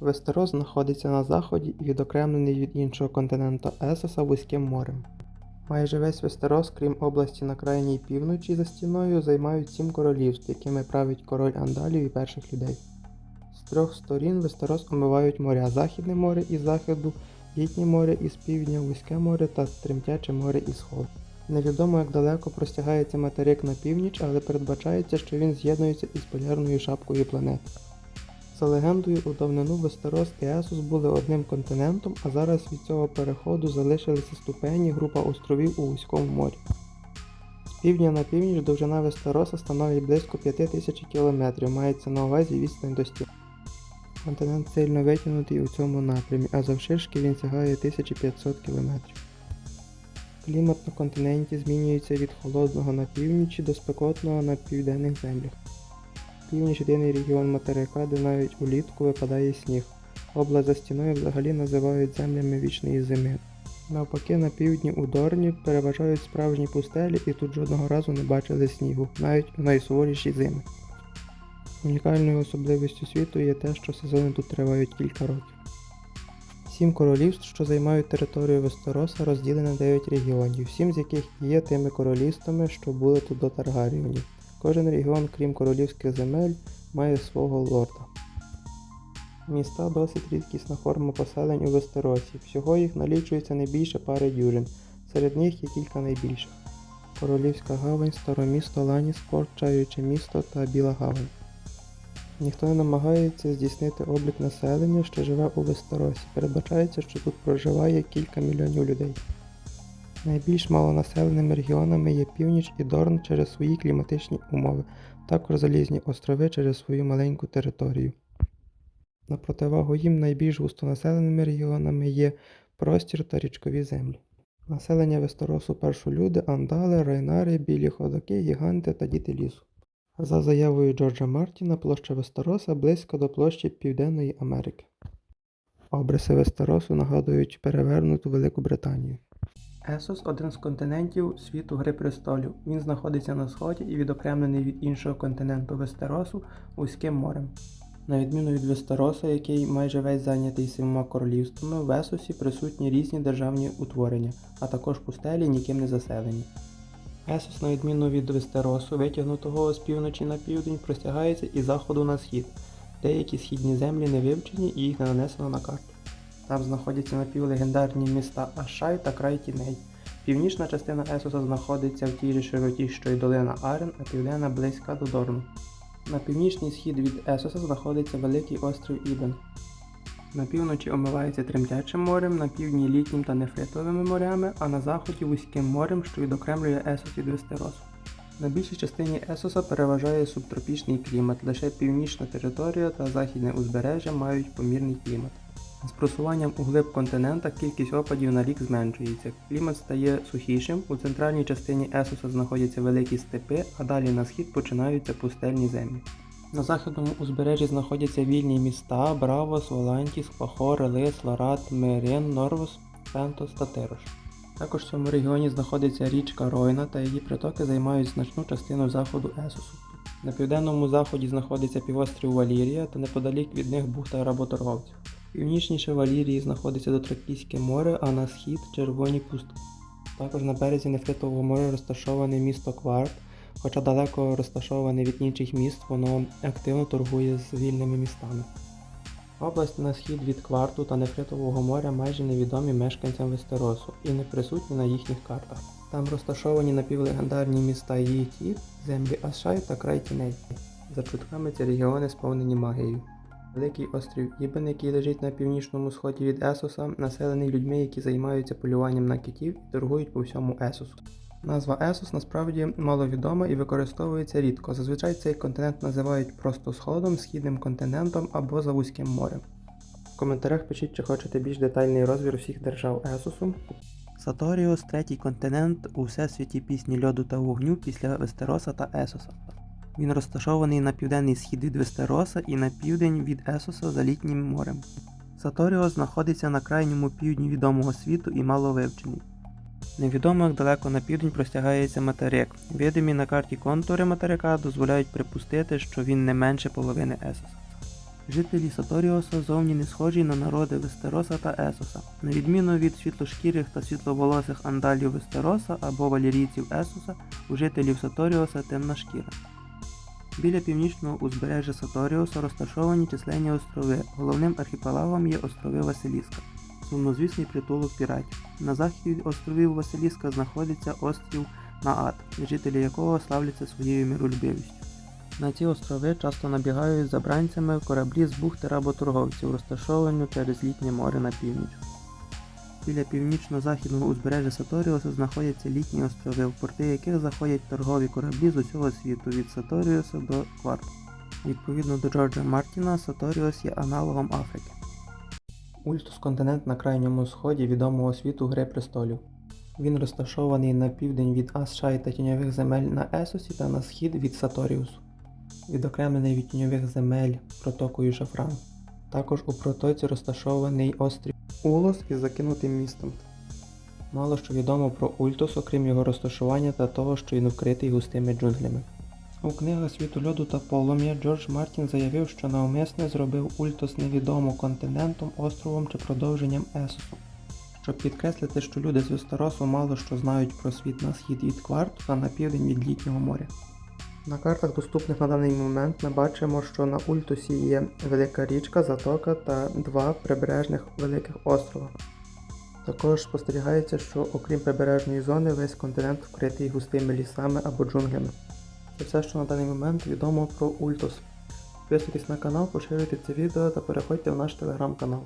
Вестерос знаходиться на заході і відокремлений від іншого континенту Есоса вузьким морем. Майже весь Вестерос, крім області на крайній півночі за стіною, займають сім королівств, якими править король Андалів і перших людей. З трьох сторін Вестерос омивають моря Західне море із заходу, Літнє море із півдня, Вузьке море та Тремтяче море із сходу. Невідомо, як далеко простягається материк на північ, але передбачається, що він з'єднується із полярною шапкою планети. За легендою, у давнину Вестерос і Есус були одним континентом, а зараз від цього переходу залишилися ступені група островів у вузькому морі. З півдня на північ довжина Вестероса становить близько 5000 км, мається на увазі відстань до стін. Континент сильно витягнутий у цьому напрямі, а завширшки він сягає 1500 км. Клімат на континенті змінюється від холодного на північі до спекотного на південних землях. Північ єдиний регіон материка, де навіть улітку випадає сніг. Область за стіною взагалі називають землями вічної зими. Навпаки, на півдні у Дорні переважають справжні пустелі і тут жодного разу не бачили снігу, навіть у найсуворіші зими. Унікальною особливістю світу є те, що сезони тут тривають кілька років. Сім королівств, що займають територію Вестероса, розділені на 9 регіонів, сім з яких є тими королівствами, що були тут до Таргаріонів. Кожен регіон, крім королівських земель, має свого лорда. Міста досить рідкісна форма поселень у Вестеросі. Всього їх налічується не більше пари дюжин. Серед них є кілька найбільших. Королівська гавань, старомісто Ланіспорт, Чаюче місто та Біла гавань. Ніхто не намагається здійснити облік населення, що живе у Вестеросі. Передбачається, що тут проживає кілька мільйонів людей. Найбільш малонаселеними регіонами є північ і Дорн через свої кліматичні умови, також залізні острови через свою маленьку територію. На противагу їм найбільш густонаселеними регіонами є простір та річкові землі. Населення Вестеросу першолюди, андали, райнари, білі ходаки, гіганти та діти лісу. За заявою Джорджа Мартіна, площа Вестероса близько до площі Південної Америки. Обриси Вестеросу нагадують перевернуту Велику Британію. Есос один з континентів світу Гри престолів. Він знаходиться на сході і відокремлений від іншого континенту Вестеросу вузьким морем. На відміну від Вестероса, який майже весь зайнятий сімома королівствами, в Есосі присутні різні державні утворення, а також пустелі ніким не заселені. Есос, на відміну від Вестеросу, витягнутого з півночі на південь, простягається із заходу на схід. Деякі східні землі не вивчені і їх не нанесено на карту. Там знаходяться напівлегендарні міста Ашай та край тіней. Північна частина Есоса знаходиться в тій же широті, що й долина Арен, а південна близька до Дорну. На північний схід від Есоса знаходиться великий острів Ібен. На півночі омивається Тремтячим морем, на півдні літнім та нефритовими морями, а на заході вузьким морем, що відокремлює Есос від Вестеросу. На більшій частині Есоса переважає субтропічний клімат, лише північна територія та західне узбережжя мають помірний клімат. З просуванням у глиб континента кількість опадів на рік зменшується. Клімат стає сухішим. У центральній частині Есоса знаходяться великі степи, а далі на схід починаються пустельні землі. На західному узбережжі знаходяться вільні міста Бравос, Волантіс, Пахор, Лис, Лорат, Мерен, Норвус, Пентос та Тирош. Також в цьому регіоні знаходиться річка Ройна та її притоки займають значну частину заходу Есосу. На південному заході знаходиться півострів Валірія та неподалік від них бухта работорговців. Північніше Валірії знаходиться Дотракійське море, а на схід червоні пустки. Також на березі Нефритового моря розташоване місто Кварт, хоча далеко розташоване від інших міст, воно активно торгує з вільними містами. Область на схід від Кварту та Нефритового моря майже невідомі мешканцям Вестеросу і не присутні на їхніх картах. Там розташовані напівлегендарні міста Єті, землі Ашай та край Тіней. За чутками ці регіони сповнені магією. Великий острів Ібен, який лежить на північному сході від Есоса, населений людьми, які займаються полюванням на китів і торгують по всьому Есосу. Назва Есос насправді маловідома і використовується рідко. Зазвичай цей континент називають просто Сходом, Східним континентом або за Вузьким морем. В коментарях пишіть, чи хочете більш детальний розбір всіх держав Есосу. Саторіус третій континент у всесвіті пісні льоду та вогню після Вестероса та Есоса. Він розташований на південний схід від Вестероса і на південь від Есоса за літнім морем. Саторіос знаходиться на крайньому півдні відомого світу і мало вивчений. Невідомо, як далеко на південь простягається материк. Видимі на карті контури материка дозволяють припустити, що він не менше половини Есоса. Жителі Саторіоса зовні не схожі на народи Вестероса та Есоса, на відміну від світлошкірих та світловолосих андалів Вестероса або валірійців Есоса, у жителів Саторіоса темна шкіра. Біля північного узбережжя Саторіоса розташовані численні острови. Головним архіпелагом є острови Василіска, сумнозвісний притулок піратів. На заході від островів Василіска знаходиться острів Наат, жителі якого славляться своєю миролюбивістю. На ці острови часто набігають забранцями кораблі з бухти работорговців, розташовані через літнє море на північ. Біля північно-західного узбережжя Саторіуса знаходяться літні острови, в порти яких заходять торгові кораблі з усього світу від Саторіуса до Кварту. Відповідно до Джорджа Мартіна, Саторіус є аналогом Африки. Ультус континент на крайньому сході відомого світу Гри престолів. Він розташований на південь від Асшай та тіньових земель на Есосі та на схід від Саторіусу, відокремлений від тіньових земель протокою Шафран. Також у протоці розташований острів Улос із закинутим містом. Мало що відомо про Ультус, окрім його розташування та того, що він вкритий густими джунглями. У книгах світу льоду та полум'я Джордж Мартін заявив, що навмисне зробив Ультус невідомо континентом, островом чи продовженням Есосу, щоб підкреслити, що люди з Вестеросу мало що знають про світ на схід від Кварту та на південь від літнього моря. На картах, доступних на даний момент, ми бачимо, що на Ультусі є велика річка, затока та два прибережних великих острова. Також спостерігається, що окрім прибережної зони, весь континент вкритий густими лісами або джунглями. Це все, що на даний момент відомо про Ультус. Підписуйтесь на канал, поширюйте це відео та переходьте в наш телеграм-канал.